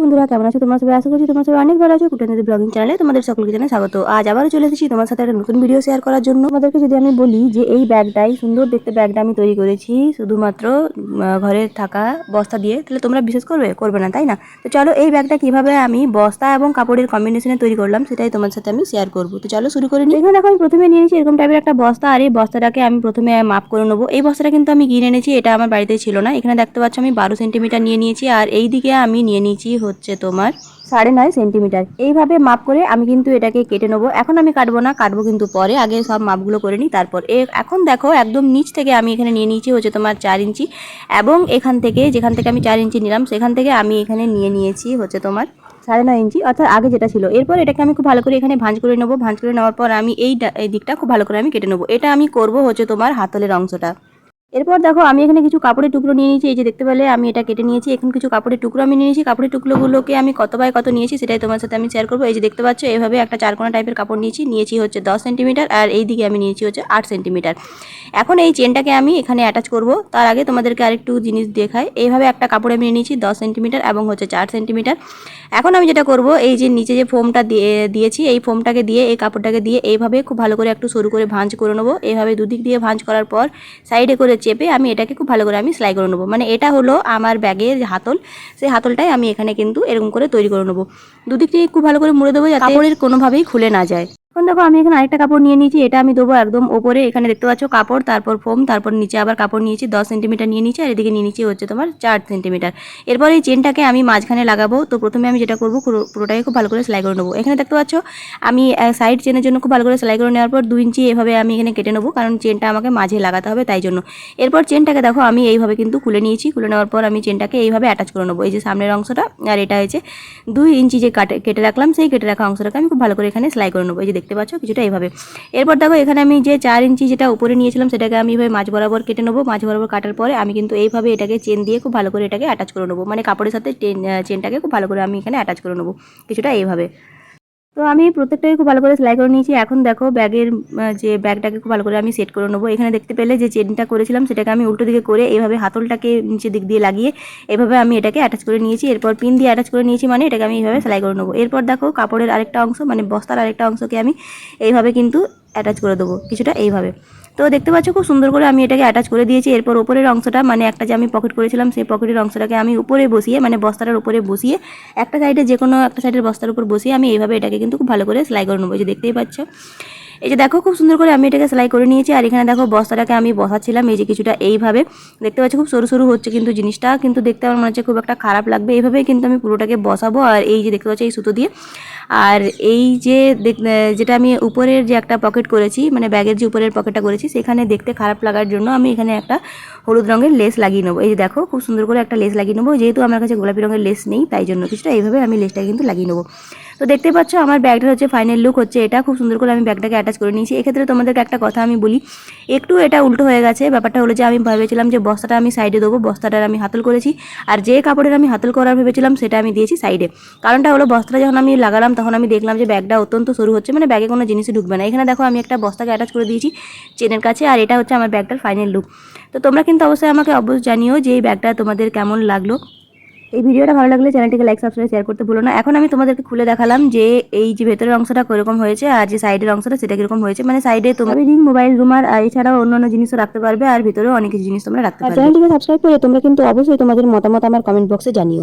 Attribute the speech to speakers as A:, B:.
A: বন্ধুরা, কেমন আছো তোমার? সবাই আশা করছি তোমার সবাই অনেক ভালো আছো। কুটানিতে ব্লগিং চ্যানেলে তোমাদের সকলকে জানাই স্বাগত। আজ আবারও চলে এসেছি তোমার সাথে একটা নতুন ভিডিও শেয়ার করার জন্য। তোমাদেরকে যদি আমি বলি যে এই ব্যাগটাই, সুন্দর দেখতে ব্যাগটা আমি তৈরি করেছি, শুধুমাত্র ঘরে থাকা বস্তা দিয়ে, তাহলে তোমরা বিশেষ করবে? করবে না, তাই না? তো চলো এই ব্যাগটা কীভাবে আমি বস্তা এবং কাপড়ের কম্বিনেশনে তৈরি করলাম, সেটাই তোমার সাথে আমি শেয়ার করব। তো চলো শুরু করে নিই। এখানে দেখো, আমি প্রথমে নিয়ে নিয়েছি এরকম টাইপের একটা বস্তা, আর এই বস্তাটাকে আমি প্রথমে মাপ করে নেব। এই বস্তাটা কিন্তু আমি কিনে এনেছি, এটা আমার বাড়িতে ছিল না। এখানে দেখতে পাচ্ছ আমি বারো সেন্টিমিটার নিয়ে নিয়েছি, আর এই দিকে আমি নিয়ে নিয়েছি হচ্ছে তোমার সাড়ে নয় সেন্টিমিটার। এইভাবে মাপ করে আমি কিন্তু এটাকে কেটে নেব। এখন আমি কাটবো না, কাটবো কিন্তু পরে। আগে সব মাপগুলো করে নিই, তারপর এখন দেখো একদম নিচ থেকে আমি এখানে নিয়ে নিয়েছি, হচ্ছে তোমার চার ইঞ্চি। এবং এখান থেকে, যেখান থেকে আমি চার ইঞ্চি নিলাম, সেখান থেকে আমি এখানে নিয়ে নিয়েছি, হচ্ছে তোমার সাড়ে নয় ইঞ্চি, অর্থাৎ আগে যেটা ছিল। এরপর এটাকে আমি খুব ভালো করে এখানে ভাঁজ করে নেব। ভাঁজ করে নেওয়ার পর আমি এই দিকটা খুব ভালো করে আমি কেটে নেব। এটা আমি করব হচ্ছে তোমার হাতলের অংশটা। এরপর দেখো, আমি এখানে কিছু কাপড়ের টুকরো নিয়ে নিয়েছি। এই যে দেখতে পেলে, আমি এটা কেটে নিয়েছি। এখন কিছু কাপড়ের টুকরো আমি নিয়েছি। কাপড়ের টুকরোগুলোকে আমি কত বাই কত নিয়েছি, সেটাই তোমার সাথে আমি শেয়ার করব। এই যে দেখতে পাচ্ছ এইভাবে একটা চারকোনা টাইপের কাপড় নিয়েছি। নিয়েছি হচ্ছে দশ সেন্টিমিটার আর এই দিকে আমি নিয়েছি হচ্ছে আট সেন্টিমিটার এখন এই চেনটাকে আমি এখানে অ্যাটাচ করব। তার আগে তোমাদেরকে আরেকটু জিনিস দেখাই। এইভাবে একটা কাপড় আমি নিয়ে নিয়েছি দশ সেন্টিমিটার এবং হচ্ছে চার সেন্টিমিটার এখন আমি যেটা করব, এই যে নিচে যে ফোমটা দিয়ে, দিয়েছি, এই ফোমটাকে দিয়ে, এই কাপড়টাকে দিয়ে, এইভাবে খুব ভালো করে একটু সরু করে ভাঁজ করে নেব। এইভাবে দুদিক দিয়ে ভাঁজ করার পর সাইডে করে চেপে আমি এটাকে খুব ভালো করে আমি সেলাই করে নেব। মানে এটা হলো আমার ব্যাগের হাতল। সেই হাতলটাই আমি এখানে কিন্তু এরকম করে তৈরি করে নেব। দুদিক দিয়ে খুব ভালো করে মুড়ে দেবো যাতে কাপড়ের কোনোভাবেই খুলে না যায়। এখন দেখো, আমি এখানে আরেকটা কাপড় নিয়ে নিয়েছি। এটা আমি দেবো একদম ওপরে। এখানে দেখতে পাচ্ছ কাপড়, তারপর ফোম, তারপর নিচে আবার কাপড় নিয়েছি। দশ সেন্টিমিটার নিয়ে নিয়েছি, আর এদিকে নিয়ে নিয়েছি হচ্ছে তোমার চার সেন্টিমিটার। এরপর এই চেনটাকে আমি মাঝখানে লাগাবো। তো প্রথমে আমি যেটা করব, পুরো- পুরোটাকে খুব ভালো করে সেলাই করে নেব। এখানে দেখতে পাচ্ছ, আমি সাইড চেনের জন্য খুব ভালো করে সেলাই করে নেওয়ার পর দু ইঞ্চি এভাবে আমি এখানে কেটে নেব। কারণ চেনটা আমাকে মাঝে লাগাতে হবে তাই জন্য। এরপর চেনটাকে দেখো, আমি এইভাবে কিন্তু খুলে নিয়েছি। খুলে নেওয়ার পর আমি চেনটাকে এইভাবে অ্যাটাচ করে নেব। এই যে সামনের অংশটা, আর এটা হয়েছে দুই ইঞ্চি যে কাটে কেটে রাখলাম, সেই কেটে রাখা অংশটাকে আমি খুব ভালো করে এখানে সেলাই করে নেব। এই যে দেখতে পাচ্ছ কিছুটা এইভাবে এরপর দেখো এখানে আমি যে চার ইঞ্চি যেটা উপরে নিয়েছিলাম সেটাকে আমি এইভাবে মাঝ বরাবর কেটে নেব। মাঝ বরাবর কাটার পরে আমি কিন্তু এইভাবে এটাকে চেন দিয়ে খুব ভালো করে এটাকে অ্যাটাচ করে নেব। মানে কাপড়ের সাথে চেন চেনটাকে খুব ভালো করে আমি এখানে অ্যাটাচ করে নেব। কিছুটা এইভাবে তো আমি প্রত্যেকটাকে খুব ভালো করে সেলাই করে নিয়েছি। এখন দেখো ব্যাগের যে ব্যাগটাকে খুব ভালো করে আমি সেট করে নেব। এখানে দেখতে পেলে যে চেনটা করেছিলাম সেটাকে আমি উল্টো দিকে করে এইভাবে হাতলটাকে নিচে দিক দিয়ে লাগিয়ে এভাবে আমি এটাকে অ্যাটাচ করে নিয়েছি। এরপর পিন দিয়ে অ্যাটাচ করে নিয়েছি মানে এটাকে আমি এইভাবে সেলাই করে নেব। এরপর দেখো কাপড়ের আরেকটা অংশ মানে বস্তার আরেকটা অংশকে আমি এইভাবে কিন্তু অ্যাটাচ করে দেবো, কিছুটা এইভাবে। তো দেখতে পাচ্ছ খুব সুন্দর করে আমি এটাকে অ্যাটাচ করে দিয়েছি। এরপর ওপরের অংশটা মানে একটা যে আমি পকেট করেছিলাম, সেই পকেটের অংশটাকে আমি উপরে বসিয়ে মানে বস্তাটার উপরে বসিয়ে, একটা সাইডে যে কোনো একটা সাইডের বস্তার উপর বসিয়ে আমি এইভাবে এটাকে কিন্তু খুব ভালো করে সেলাই করে নেব। যে দেখতেই পাচ্ছ। এই যে দেখো, খুব সুন্দর করে আমি এটাকে সেলাই করে নিয়েছি, আর এখানে দেখো বস্তাটাকে আমি বসাচ্ছিলাম, এই যে কিছুটা এইভাবে। দেখতে পাচ্ছি, খুব সরু সরু হচ্ছে কিন্তু জিনিসটা, কিন্তু দেখতে আমার মনে হচ্ছে খুব একটা খারাপ লাগবে। এইভাবেই কিন্তু আমি পুরোটাকে বসাবো, আর এই যে দেখতে পাচ্ছি, এই সুতো দিয়ে। আর এই যে যেটা আমি উপরের যে একটা পকেট করেছি মানে ব্যাগের যে উপরের পকেটটা করেছি, সেখানে দেখতে খারাপ লাগার জন্য আমি এখানে একটা হলুদ রঙের লেস লাগিয়ে নেব। এই যে দেখো, খুব সুন্দর করে একটা লেস লাগিয়ে নেব, যেহেতু আমার কাছে গোলাপি রঙের লেস নেই, তাই জন্য কিছুটা এইভাবে আমি লেসটা কিন্তু লাগিয়ে নেব। তো দেখতে পাচ্ছ আমার ব্যাগটার হচ্ছে ফাইনাল লুক হচ্ছে এটা। খুব সুন্দর করে আমি ব্যাগটাকে অ্যাটাচ করে নিয়েছি। এক্ষেত্রে তোমাদেরকে একটা কথা আমি বলি, একটু এটা উল্টো হয়ে গেছে, ব্যাপারটা হলো যে আমি ভেবেছিলাম যে বস্তাটা আমি সাইডে দেবো, বস্তাটার আমি হাতল করেছি। আর যে কাপড়ের আমি হাতল করার ভেবেছিলাম সেটা আমি দিয়েছি সাইডে কারণটা হলো বস্তাটা যখন আমি লাগালাম, তখন আমি দেখলাম যে ব্যাগটা অত্যন্ত সরু হচ্ছে মানে ব্যাগে কোনো জিনিসই ঢুকবে না। এখানে দেখো আমি একটা বস্তাকে অ্যাটাচ করে দিয়েছি চেনের কাছে, আর এটা হচ্ছে আমার ব্যাগটার ফাইনাল লুক তো তোমরা কিন্তু অবশ্যই আমাকে অবশ্যই জানিও যে এই ব্যাগটা তোমাদের কেমন লাগল। এই ভিডিওটা ভালো লাগলে চ্যানেলটিকে লাইক সাবস্ক্রাইব শেয়ার করতে ভুলো না। এখন আমি তোমাদেরকে খুলে দেখালাম যে এই যে ভেতরের অংশটা কীরকম হয়েছে আর যে সাইডের অংশটা সেটা কীরকম হয়েছে। মানে সাইডে তোমার রিং মোবাইল রুম আর এছাড়াও অন্যান্য জিনিসও রাখতে পারবে আর ভিতরেও অনেক কিছু জিনিস তোমরা রাখতে পারবে। চ্যানেলটিকে সাবস্ক্রাইব করে তোমরা কিন্তু অবশ্যই তোমাদের মতামত আমার কমেন্ট বক্সে জানিও।